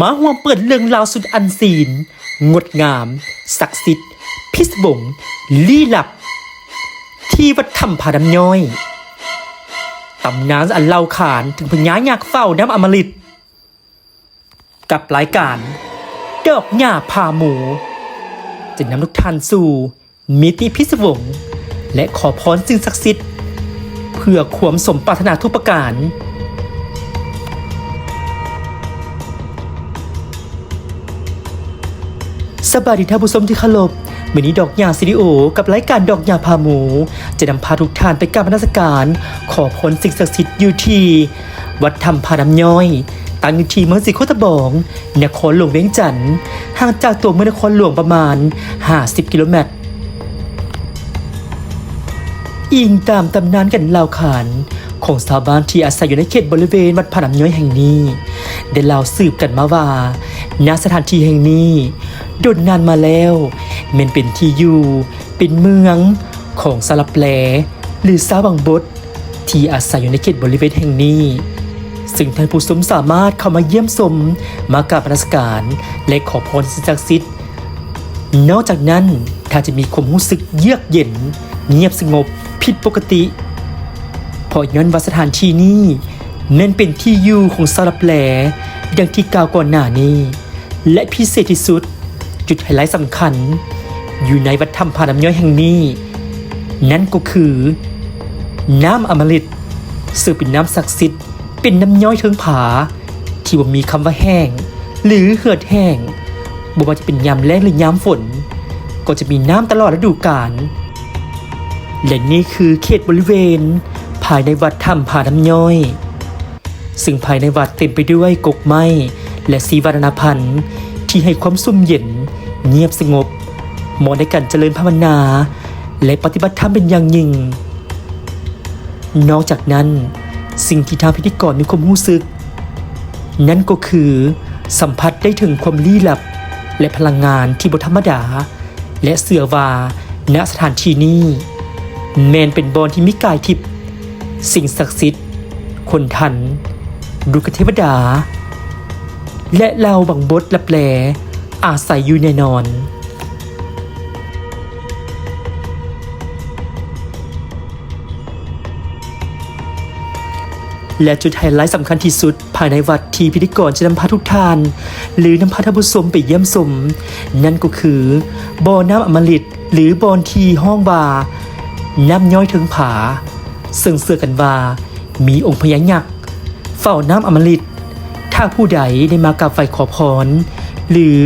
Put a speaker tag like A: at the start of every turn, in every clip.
A: มาห่วงเปิดเรื่องราวสุดอันซีน งดงาม ศักดิ์สิทธิ์ พิศวงลี้ลับ ที่วัดถ้ำผาดำย้อย ตำนานอันเล่าขานถึงพญายักเฝ้าน้ำอมฤตกับรายการ ดอกหญ้าพาหมู จะนำทุกท่านสู่มิติพิศวง และขอพรสิ่งศักดิ์สิทธิ์ เพื่อความสมปรารถนาทุกประการ บายดีท่านผู้ชมที่เคารพวันนี้ดอกหญ้าซีดีโอ กับรายการดอกหญ้าพาหมู จะนำพาทุกท่านไปกราบนมัสการ ขอพรสิ่งศักดิ์สิทธิ์อยู่ที่วัดธรรมพาน้ำย้อย ตั้งอยู่ที่เมืองสีโคตบอง นครหลวงเวียงจันทร์ห่างจากตัวเมืองนครหลวงประมาณ 50 กิโลเมตรอิงตามตำนานกันเล่าขานของชาวบ้านที่อาศัยอยู่ในเขตบริเวณวัดผาน้ำย้อยแห่งนี้ ได้เล่าสืบกันมาว่าณสถานที่แห่งนี้ โดนนานมาแล้วมันเป็นที่อยู่เป็นเมืองของสลับแปลหรือสาบังบดที่อาศัยอยู่ในเขตบริเวณแห่งนี้ ซึ่งท่านผู้ชมสามารถเข้ามาเยี่ยมชมมากราบนมัสการและขอพรสิ่งศักดิ์สิทธิ์นอกจากนั้นถ้าจะมีความรู้สึกเยือกเย็น เงียบสงบผิดปกติเพราะย้อนว่าสถานที่นี้นั่นเป็นที่อยู่ของสารับแหลดังที่กล่าวก่อนหน้านี้ และพิเศษที่สุด จุดไฮไลท์สำคัญ อยู่ในวัดถ้ำผาน้ำย้อยแห่งนี้ นั่นก็คือ น้ำอมฤตซึ่งเป็นน้ำศักดิ์สิทธิ์เป็นน้ำย้อยเทิงผา ที่ว่ามีคำว่าแห้ง หรือเหือดแห้งบ่ว่าจะเป็นยามแล้งหรือยามฝน ก็จะมีน้ำตลอดฤดูกาลและนี่คือเขตบริเวณ ภายในวัดถ้ำผาน้ำย้อย ซึ่งภายในวัดเต็มไปด้วยกกไม้และสีวรรณพันธ์ที่ให้ความสุ่มเย็น เงียบสงบเหมาะในการเจริญภาวนา และปฏิบัติธรรมเป็นอย่างยิ่ง นอกจากนั้นสิ่งที่ทางพิธีกรมีความรู้สึก นั่นก็คือสัมผัสได้ถึงความลี้ลับ และพลังงานที่บธรรมดา และเสือวาณสถานที่นี้แมนเป็นบอนที่มิกายทิพย์สิ่งศักดิ์สิทธิ์ คนทันดุกเทวดา และเราบังบดลับแล อาศัยอยู่แน่นอนและจุดไฮไลท์สำคัญที่สุด ภายในวัดที่พิธีกรจะนำพาทุกท่าน หรือนำพาท่านผู้ชมไปเยี่ยมชมนั่นก็คือบ่อน้ำอมฤตหรือบ่อนทีห้องวาน้ำย้อยถึงผา ซึ่งเสื่อกันว่า มีองค์พญายักษ์เฝ้าน้ำอมฤตถ้าผู้ใดได้มากราบไหว้ขอพร หรือ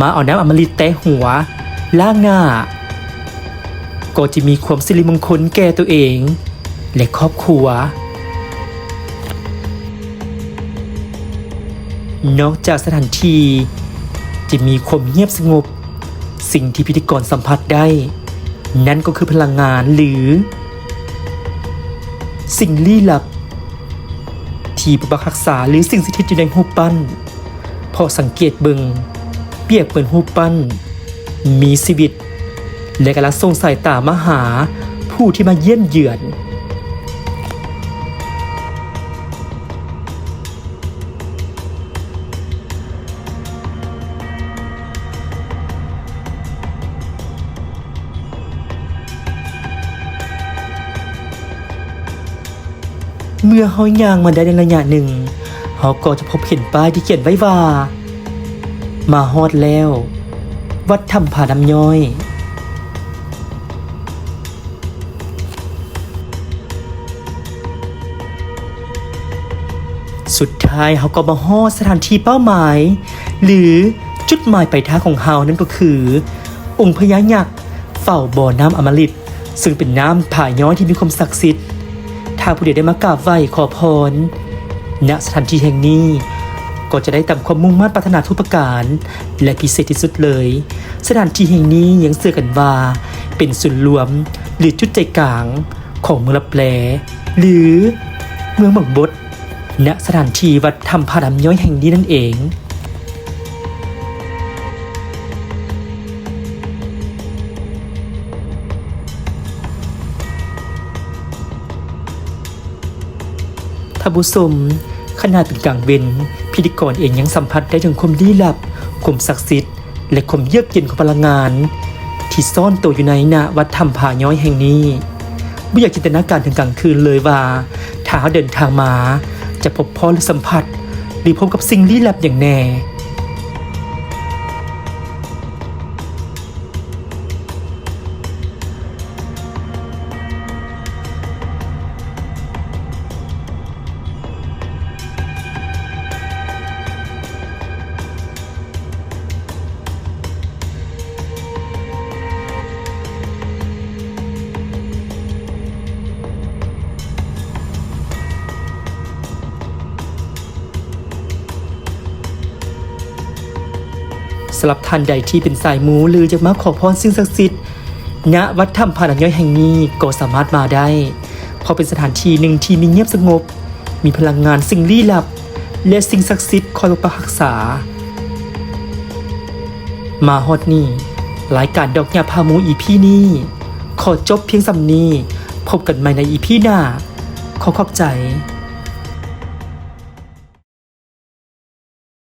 A: มาเอาน้ำอมฤตแตะหัวล้างหน้า ก็จะมีความสิริมงคลแก่ตัวเอง และครอบครัว นอกจากสถานที่จะมีความเงียบสงบ สิ่งที่พิธีกรสัมผัสได้ นั่นก็คือพลังงานหรือ สิ่งลี้ลับ ที่ปกปักรักษาหรือสิ่งสถิตอยู่ในหูปปั้นพอสังเกตเบิง เปียบเหมือนหูปั้น มีชีวิต และกำลังส่งสายตามาหาผู้ที่มาเยี่ยมเยือนเมื่อเฮาย่างมาได้ในระยะหนึ่งเฮาก็จะพบเห็นป้ายที่เขียนไว้ว่า มาฮอดแล้ว วัดถ้ำผาน้ำย้อย สุดท้ายเขาก็มาฮอดสถานที่เป้าหมาย หรือจุดหมายปลายทางของเฮานั่นก็คือ องค์พญายักษ์เฝ้าบ่อน้ำอมฤตซึ่งเป็นน้ำผาย้อยที่มีความศักดิ์สิทธิ์ถ้าผู้ใดได้มากราบไหว้ขอพรณสถานที่แห่งนี้ ก็จะได้ตามความมุ่งมั่นปรารถนาทุกประการ และพิเศษที่สุดเลย สถานที่แห่งนี้ยังเสื่อกันว่า เป็นศูนย์รวมหรือจุดใจกลางของเมืองลับแลหรือเมืองบังบดณสถานที่วัดธรรมพาดำย้อยแห่งนี้นั่นเองท่านผู้ชม ขนาดเป็นกลางเวนพิธีกรเองยังสัมผัสได้ถึงความลี้ลับความศักดิ์สิทธิ์ และความเยือกเย็นของพลังงาน ที่ซ่อนตัวอยู่ในณวัดธรรมผาย้อยแห่งนี้ไม่อยากจินตนาการถึงกลางคืนเลยว่าถ้าเขาเดินทางมา จะพบพ่อหรือสัมผัส หรือพบกับสิ่งลี้ลับอย่างแน่ สำหรับท่านใดที่เป็นสายมูหรือจะมาขอพรสิ่งศักดิ์สิทธิ์ณวัดถ้ำผานักย้อยแห่งนี้ก็สามารถมาได้ เพราะเป็นสถานที่หนึ่งที่มีเงียบสงบ มีพลังงานสิ่งลี้ลับ และสิ่งศักดิ์สิทธิ์คอยปกปักรักษา มาฮอดนี่รายการดอกหญ้าพามูอีพีนี้ขอจบเพียงสำนี้พบกันใหม่ในอีพีหน้า ขอขอบใจ